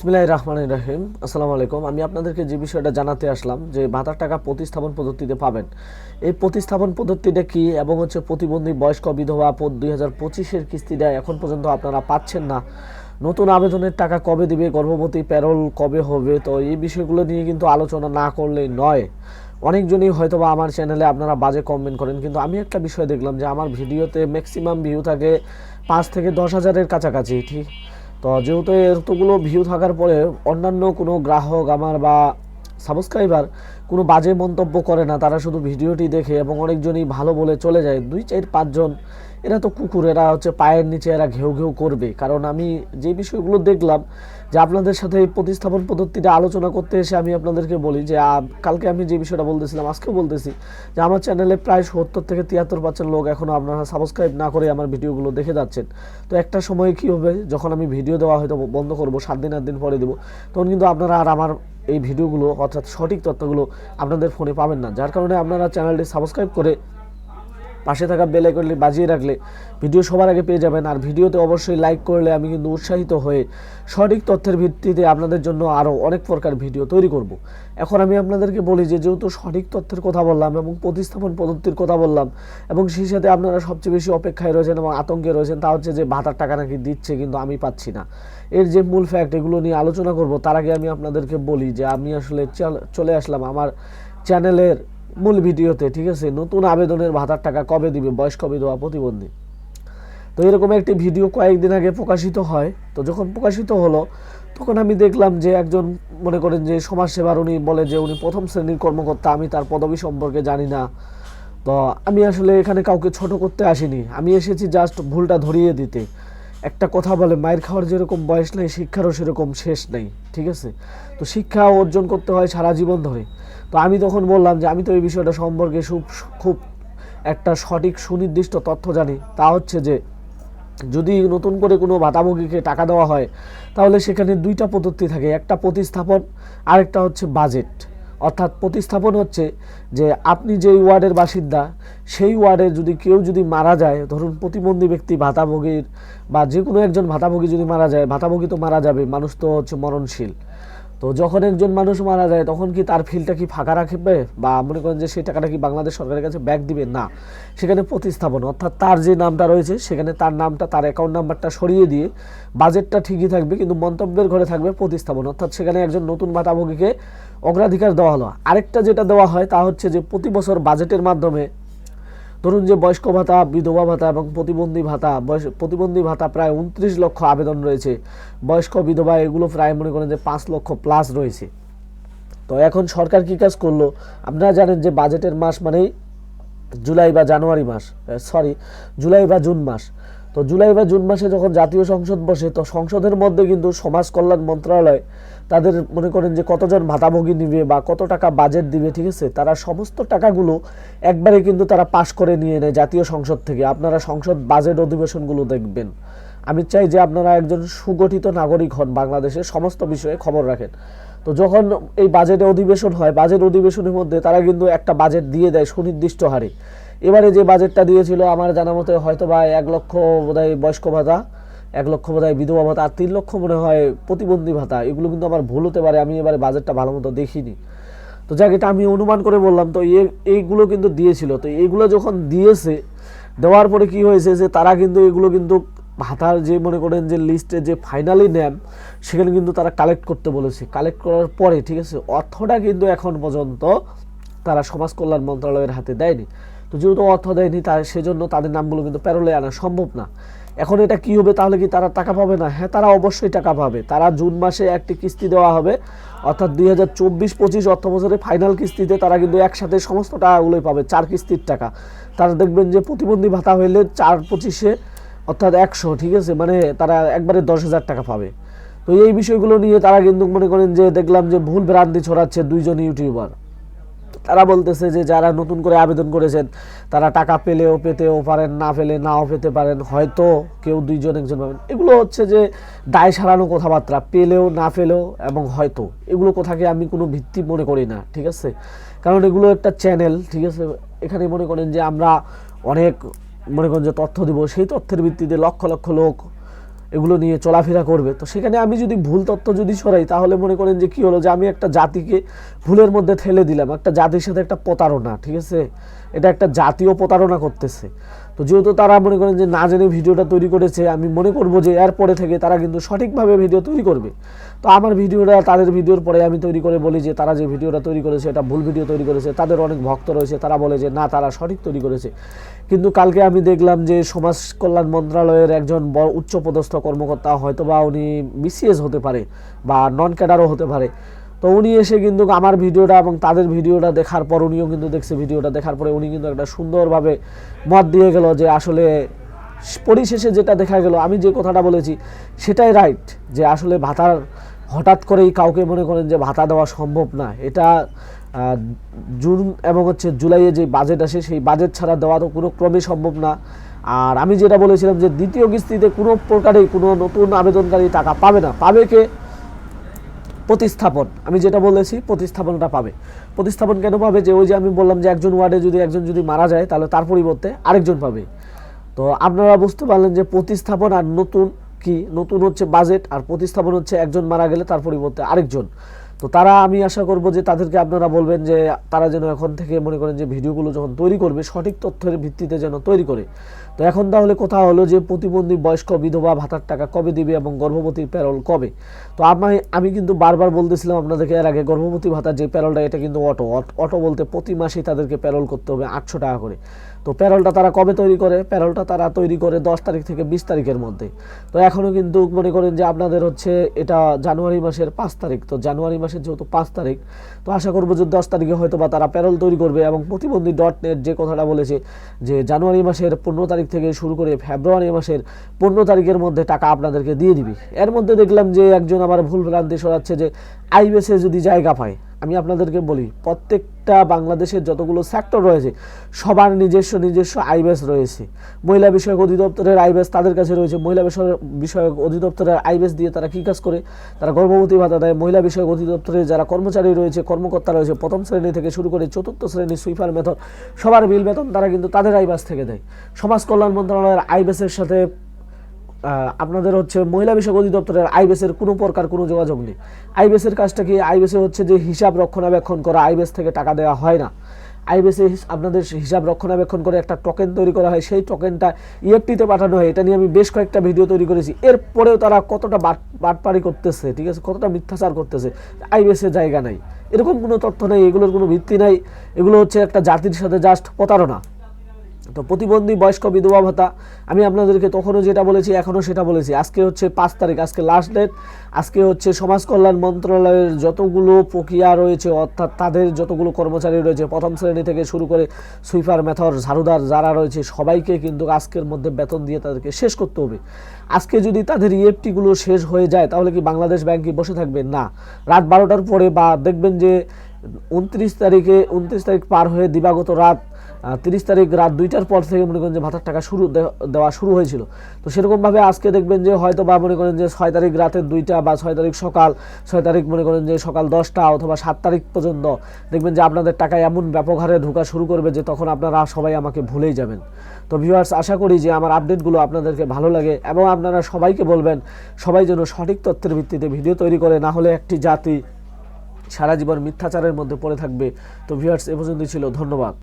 বিসমিল্লাহ রহমান রাহিম আসসালামু আলাইকুম। আমি আপনাদেরকে যে বিষয়টা জানাতে আসলাম যে ভাতার টাকা প্রতিস্থাপন পদ্ধতিতে পাবেন। এই প্রতিস্থাপন পদ্ধতিটা কি এবং হচ্ছে প্রতিবন্ধী বয়স্ক বিধবা দুই হাজার পঁচিশের কিস্তিটা এখন পর্যন্ত আপনারা পাচ্ছেন না। নতুন আবেদনের টাকা কবে দিবে, গর্ভবতী, প্যারোল কবে হবে? তো এই বিষয়গুলো নিয়ে কিন্তু আলোচনা না করলেই নয়। অনেকজনই হয়তো বা আমার চ্যানেলে আপনারা বাজে কমেন্ট করেন, কিন্তু আমি একটা বিষয় দেখলাম যে আমার ভিডিওতে ম্যাক্সিমাম ভিউ থাকে পাঁচ থেকে দশ হাজারের কাছাকাছি, ঠিক? তো যেহেতু এতগুলো ভিউ থাকার পরে অন্যান্য কোনো গ্রাহক আমার বা সাবস্ক্রাইবার, কোনো বাজে মন্তব্য করে না, তারা শুধু ভিডিওটি দেখে এবং অনেকজনই ভালো বলে চলে যায়। দুই চার পাঁচজন এরা তো কুকুর, এরা হচ্ছে পায়ের নিচে এরা ঘেউ ঘেউ করবে। কারণ আমি যে বিষয়গুলো দেখলাম, যে আপনাদের সাথে এই প্রতিস্থাপন পদ্ধতিটা আলোচনা করতে এসে আমি আপনাদেরকে বলি যে কালকে আমি যে বিষয়টা বলতেছিলাম, আজকেও বলতেছি যে, আমার চ্যানেলে প্রায় সত্তর থেকে তিয়াত্তর পার্সেন্ট লোক এখনও আপনারা সাবস্ক্রাইব না করে আমার ভিডিওগুলো দেখে যাচ্ছেন। তো একটা সময় কি হবে, যখন আমি ভিডিও দেওয়া হয়তো বন্ধ করব, সাত দিন, আট দিন পরে দেবো, তখন কিন্তু আপনারা আর আমার এই ভিডিওগুলো, অর্থাৎ সঠিক তথ্যগুলো আপনাদের ফোনে পাবেন না। যার কারণে আপনারা চ্যানেলটি সাবস্ক্রাইব করে পাশে থাকা বেল আইকনটি বাজিয়ে রাখলে ভিডিও সবার আগে পেয়ে যাবেন। আর ভিডিওতে অবশ্যই লাইক করলে আমি কিন্তু উৎসাহিত হয়ে সঠিক তথ্যের ভিত্তিতে আপনাদের জন্য আরও অনেক প্রকার ভিডিও তৈরি করব। এখন আমি আপনাদেরকে বলি যে, যেহেতু সঠিক তথ্যের কথা বললাম এবং প্রতিস্থাপন পদ্ধতির কথা বললাম এবং সেই সাথে আপনারা সবচেয়ে বেশি অপেক্ষায় রয়েছেন এবং আতঙ্কে রয়েছেন, তা হচ্ছে যে ভাতার টাকা নাকি দিচ্ছে কিন্তু আমি পাচ্ছি না। এর যে মূল ফ্যাক্ট এগুলো নিয়ে আলোচনা করব, তার আগে আমি আপনাদেরকে বলি যে, আমি আসলে চল- চলে আসলাম আমার চ্যানেলের মূল ভিডিওতে, ঠিক আছে, নতুন আবেদনের ভাতার টাকা কবে দিবে বয়স্ক বিধবা প্রতিবন্ধী। তো এরকম একটি ভিডিও কয়েকদিন আগে প্রকাশিত হয়। তো যখন প্রকাশিত হলো, তখন আমি দেখলাম যে একজন মনে করেন যে সমাজসেবার, উনি বলে যে উনি প্রথম শ্রেণির কর্মকর্তা, আমি তার পদবি সম্পর্কে জানি না। তো আমি আসলে এখানে কাউকে ছোট করতে আসিনি। আমি এসেছি জাস্ট ভুলটা ধরিয়ে দিতে। একটা কথা বলে, মায়ের খাওয়ার যেরকম বয়স নেই, শিক্ষারও সেরকম শেষ নেই, ঠিক আছে? তো শিক্ষা অর্জন করতে হয় সারা জীবন ধরে। তো আমি তখন বললাম যে, আমি তো এই বিষয়টা সম্পর্কে খুব খুব একটা সঠিক সুনির্দিষ্ট তথ্য জানি। তা হচ্ছে যে, যদি নতুন করে কোনো ভাতাভোগীকে টাকা দেওয়া হয়, তাহলে সেখানে দুইটা পদ্ধতি থাকে, একটা প্রতিস্থাপন, আরেকটা হচ্ছে বাজেট অর্থাৎ প্রতিস্থাপন হচ্ছে যে আপনি যেই ওয়ার্ডের বাসিন্দা, সেই ওয়ার্ডে যদি কেউ যদি মারা যায়, ধরুন প্রতিবন্ধী ব্যক্তি ভাতাভোগীর বা যে কোনো একজন ভাতাভোগী যদি মারা যায়, ভাতাভোগী তো মারা যাবে, মানুষ তো হচ্ছে মরণশীল। তো যখন একজন মানুষ মারা যায়, তখন কি তার ফিলটা কি ফাঁকা রাখবে? বা মনে করেন যে সেই টাকাটা কি বাংলাদেশ সরকারের কাছে ব্যাক দিবে? না। সেখানে প্রতিস্থাপন, অর্থাৎ তার যে নামটা রয়েছে, সেখানে তার নামটা, তার অ্যাকাউন্ট নাম্বারটা সরিয়ে দিয়ে বাজেটটা ঠিকই থাকবে, কিন্তু মন্তব্যের ঘরে থাকবে প্রতিস্থাপন। অর্থাৎ সেখানে একজন নতুন ভাতাভোগীকে অগ্রাধিকার দেওয়া হলো। আরেকটা যেটা দেওয়া হয়, তা হচ্ছে যে প্রতি বছর বাজেটের মাধ্যমে ধরুন যে বয়স্ক ভাতা, বিধবা ভাতা এবং প্রতিবন্ধী ভাতা, বয়স, প্রতিবন্ধী ভাতা প্রায় উনত্রিশ লক্ষ আবেদন রয়েছে। বয়স্ক, বিধবা এগুলো প্রায় মনে করেন যে পাঁচ লক্ষ প্লাস রয়েছে। তো এখন সরকার কী কাজ করল? আপনারা জানেন যে বাজেটের মাস মানেই জুলাই বা জানুয়ারি মাস সরি জুলাই বা জুন মাস। তো জুলাই বা জুন মাসে যখন জাতীয় সংসদ বসে, তো সংসদের মধ্যে কিন্তু সমাজ কল্যাণ মন্ত্রণালয় তাদের মনে করেন যে কতজন ভাতাভোগী নিবে বা কত টাকা বাজেট দিবে, ঠিক আছে? তারা সমস্ত টাকাগুলো একবারে কিন্তু তারা পাশ করে নিয়ে নেয় জাতীয় সংসদ থেকে। আপনারা সংসদ বাজেট অধিবেশনগুলো দেখবেন। আমি চাই যে আপনারা একজন সুগঠিত নাগরিক হন বাংলাদেশের সমস্ত বিষয়ে খবর রাখেন। তো যখন এই বাজেটে অধিবেশন হয় বাজেট অধিবেশনের মধ্যে তারা কিন্তু একটা বাজেট দিয়ে দেয় সুনির্দিষ্ট হারে। এবারে যে বাজেটটা দিয়েছিল, আমার জানা মতে হয়তো বা এক লক্ষ বোধহয় বয়স্ক ভাতা, এক লক্ষ বোধহয় বিধবা ভাতা, আর তিন লক্ষ মনে হয় প্রতিবন্ধী ভাতা, এগুলো কিন্তু আমার ভুল হতে পারে, আমি এবারে বাজেটটা ভালো মতো দেখিনি। তো যাক, এটা আমি অনুমান করে বললাম, তো এইগুলো কিন্তু দিয়েছিল, তো এইগুলো যখন দিয়েছে, দেওয়ার পরে কি হয়েছে যে তারা কিন্তু এগুলো কিন্তু ভাতার যে মনে করেন যে লিস্টে যে ফাইনালি নেন সেখানে কিন্তু তারা কালেক্ট করতে বলেছে। কালেক্ট করার পরে, ঠিক আছে, অর্থটা কিন্তু এখন পর্যন্ত তারা সমাজ কল্যাণ মন্ত্রণালয়ের হাতে দেয়নি। তো যেহেতু অর্থ দেয়নি তার সেজন্য তাদের নামগুলো কিন্তু প্যারোলে আনা সম্ভব না। এখন এটা কি হবে তাহলে কি তারা টাকা পাবে না? হ্যাঁ তারা অবশ্যই টাকা পাবে। তারা জুন মাসে একটি কিস্তি দেওয়া হবে। অর্থাৎ দুই হাজার চব্বিশ, পঁচিশ অর্থ বছরের ফাইনাল কিস্তিতে তারা কিন্তু একসাথে সমস্ত টাকাগুলোই পাবে, চার কিস্তির টাকা। তারা দেখবেন যে প্রতিবন্ধী ভাতা হইলে চার পঁচিশে, অর্থাৎ একশো, ঠিক আছে? মানে তারা একবারে দশ হাজার টাকা পাবে। তো এই বিষয়গুলো নিয়ে তারা কিন্তু মনে করেন যে দেখলাম যে ভুল ভ্রান্তি ছড়াচ্ছে দুইজন ইউটিউবার। তারা বলতেছে যে যারা নতুন করে আবেদন করেছেন, তারা টাকা পেলেও পেতেও পারেন, না পেলে নাও পেতে পারেন, হয়তো কেউ দুইজন, একজন পাবেন। এগুলো হচ্ছে যে দায় সারানো কথাবার্তা, পেলেও না পেলেও এবং হয়তো। এগুলো কথাকে আমি কোনো ভিত্তি মনে করি না, ঠিক আছে? কারণ এগুলো একটা চ্যানেল, ঠিক আছে? এখানে মনে করেন যে আমরা অনেক মনে করেন যে তথ্য দিব, সেই তথ্যের ভিত্তিতে লক্ষ লক্ষ লোক এগুলো নিয়ে চলাফেরা করবে। তো সেখানে আমি যদি ভুল তথ্য যদি সরাই তাহলে মনে করেন যে কি হলো? যে আমি একটা জাতিকে ভুলের মধ্যে ঠেলে দিলাম। একটা জাতির সাথে একটা প্রতারণা, ঠিক আছে? এটা একটা জাতীয় প্রতারণা করতেছে। তো যেহেতু তারা মনে করেন যে না জেনে ভিডিওটা তৈরি করেছে, আমি মনে করব যে এরপরে থেকে তারা কিন্তু সঠিকভাবে ভিডিও তৈরি করবে। তো আমার ভিডিওটা, তাদের ভিডিওর পরে আমি তৈরি করে বলি যে তারা যে ভিডিওটা তৈরি করেছে, এটা ভুল ভিডিও তৈরি করেছে, তাদের অনেক ভক্ত রয়েছে, তারা বলে যে না, তারা সঠিক তৈরি করেছে। কিন্তু কালকে আমি দেখলাম যে সমাজ কল্যাণ মন্ত্রণালয়ের একজন বড় উচ্চপদস্থ কর্মকর্তা হয়তো বা উনি বিসিএস হতে পারে বা নন ক্যাডারও হতে পারে। তো উনি এসে কিন্তু আমার ভিডিওটা এবং তাদের ভিডিওটা দেখার পর উনিও কিন্তু দেখছে ভিডিওটা দেখার পরে উনি কিন্তু একটা সুন্দরভাবে মত দিয়ে গেল যে আসলে পরিশেষে যেটা দেখা গেল, আমি যে কথাটা বলেছি সেটাই রাইট যে আসলে ভাতার হঠাৎ করেই কাউকে মনে করেন যে ভাতা দেওয়া সম্ভব না। এটা জুন এবং হচ্ছে জুলাইয়ে যে বাজেট আসে সেই বাজেট ছাড়া দেওয়া তো কোনো ক্রমে সম্ভব না। আর আমি যেটা বলেছিলাম যে দ্বিতীয় কিস্তিতে কোনো প্রকারেই কোনো নতুন আবেদনকারী টাকা পাবে না। পাবে কে? প্রতিস্থাপন। আমি যেটা বলেছি, প্রতিস্থাপনটা পাবে। প্রতিস্থাপন কেন পাবে? যে ওই যে আমি বললাম যে একজন ওয়ার্ডে যদি একজন যদি মারা যায়, তাহলে তার পরিবর্তে আরেকজন পাবে। তো আপনারা বুঝতে পারলেন যে প্রতিস্থাপন আর নতুন কি? নতুন হচ্ছে বাজেট আর প্রতিস্থাপন হচ্ছে একজন মারা গেলে তার পরিবর্তে আরেকজন। তো তারা আমি আশা করব যে তাদেরকে আপনারা বলবেন যে তারা যেন এখন থেকে মনে করেন যে ভিডিওগুলো যখন তৈরি করবে, সঠিক তথ্যের ভিত্তিতে যেন তৈরি করে। তো এখন তাহলে কথা হলো যে প্রতিবন্ধী বয়স্ক বিধবা ভাতার টাকা কবে দিবে এবং গর্ভবতীর প্যারোল কবে? তো আমি আমি কিন্তু বারবার বলতেছিলাম আপনাদেরকে এর আগে গর্ভবতী ভাতার যে প্যারোলটা, এটা কিন্তু অটো অটো বলতে প্রতি মাসেই তাদেরকে প্যারোল করতে হবে আটশো টাকা করে। তো প্যারোলটা তারা কবে তৈরি করে? প্যারলটা তারা তৈরি করে দশ তারিখ থেকে বিশ তারিখের মধ্যে। তো এখনও কিন্তু মনে করেন যে আপনাদের হচ্ছে এটা জানুয়ারি মাসের পাঁচ তারিখ। তো জানুয়ারি মাসের যেহেতু পাঁচ তারিখ, তো আশা করব যে দশ তারিখে হয়তো বা তারা প্যারোল তৈরি করবে এবং প্রতিবন্ধী ডট নেট যে কথাটা বলেছে যে জানুয়ারি মাসের পনেরো তারিখ থেকে শুরু করে ফেব্রুয়ারি মাসের পনেরো তারিখের মধ্যে টাকা আপনাদেরকে দিয়ে দিবি। এর মধ্যে দেখলাম যে একজন আমার ভুল ভ্রান্তি সরাচ্ছে যে আইবিএসে যদি জায়গা পায় আমি আপনাদেরকে বলি, প্রত্যেকটা বাংলাদেশের যতগুলো সেক্টর রয়েছে, সবার নিজস্ব নিজস্ব আইবেস রয়েছে। মহিলা বিষয়ক অধিদপ্তরের আইবেস তাদের কাছে রয়েছে। মহিলা বিষয়, বিষয়ক অধিদপ্তরের আইবেস দিয়ে তারা কী কাজ করে? তারা গর্ভবতী ভাতা দেয়। মহিলা বিষয়ক অধিদপ্তরে যারা কর্মচারী রয়েছে, কর্মকর্তা রয়েছে, প্রথম শ্রেণি থেকে শুরু করে চতুর্থ শ্রেণি সুইপার মেথড সবার বিল বেতন তারা কিন্তু তাদের আইবাস থেকে দেয়। সমাজ কল্যাণ মন্ত্রণালয়ের আইবেসের সাথে আপনাদের হচ্ছে মহিলা বিষয়ক অধিদপ্তরের আইবেসের কোনো প্রকার কোনো যোগাযোগ নেই। আইবেসের কাজটা কি? আইবেসে হচ্ছে যে হিসাব রক্ষণাবেক্ষণ করা আইবেস থেকে টাকা দেওয়া হয় না। আইবেসে আপনাদের হিসাব রক্ষণাবেক্ষণ করে একটা টোকেন তৈরি করা হয়, সেই টোকেনটা ইএফটিতে পাঠানো হয়। এটা নিয়ে আমি বেশ কয়েকটা ভিডিও তৈরি করেছি। এরপরেও তারা কতটা বাট বাটপারি করতেছে, ঠিক আছে? কতটা মিথ্যাচার করতেছে আইবেসে জায়গা নাই। এরকম কোনো তথ্য নেই, এগুলোর কোনো ভিত্তি নাই। এগুলো হচ্ছে একটা জাতির সাথে জাস্ট প্রতারণা। তো প্রতিবন্ধী বয়স্ক বিধবা ভাতা, আমি আপনাদেরকে তখনও যেটা বলেছি, এখনও সেটা বলেছি। আজকে হচ্ছে পাঁচ তারিখ, আজকে লাস্ট ডেট আজকে হচ্ছে সমাজ কল্যাণ মন্ত্রণালয়ের যতগুলো প্রক্রিয়া রয়েছে, অর্থাৎ তাদের যতগুলো কর্মচারী রয়েছে, প্রথম শ্রেণি থেকে শুরু করে সুইপার মেথর, ঝাড়ুদার যারা রয়েছে, সবাইকে কিন্তু আজকের মধ্যে বেতন দিয়ে তাদেরকে শেষ করতে হবে। আজকে যদি তাদের ইএফটিগুলো শেষ হয়ে যায়, তাহলে কি বাংলাদেশ ব্যাংক বসে থাকবে? না। রাত বারোটার পরে বা দেখবেন যে, উনত্রিশ তারিখে, উনত্রিশ তারিখ পার হয়ে দিবাগত রাত তিরিশ তারিখ রাত দুইটার পর থেকে মনে করেন যে ভাতার টাকা শুরু দেওয়া শুরু হয়েছিল। তো সেরকমভাবে আজকে দেখবেন যে হয়তো বা মনে করেন যে ছয় তারিখ রাতের দুইটা বা ছয় তারিখ সকাল, ছয় তারিখ মনে করেন যে সকাল দশটা অথবা সাত তারিখ পর্যন্ত দেখবেন যে আপনাদের টাকা এমন ব্যাপক হারে ঢোকা শুরু করবে যে তখন আপনারা সবাই আমাকে ভুলেই যাবেন। তো ভিউয়ার্স আশা করি যে আমার আপডেটগুলো আপনাদেরকে ভালো লাগে এবং আপনারা সবাইকে বলবেন, সবাই যেন সঠিক তথ্যের ভিত্তিতে ভিডিও তৈরি করে, না হলে একটি জাতি সারা জীবন মিথ্যাচারের মধ্যে পড়ে থাকবে। তো ভিউয়ার্স এ পর্যন্তই ছিল, ধন্যবাদ।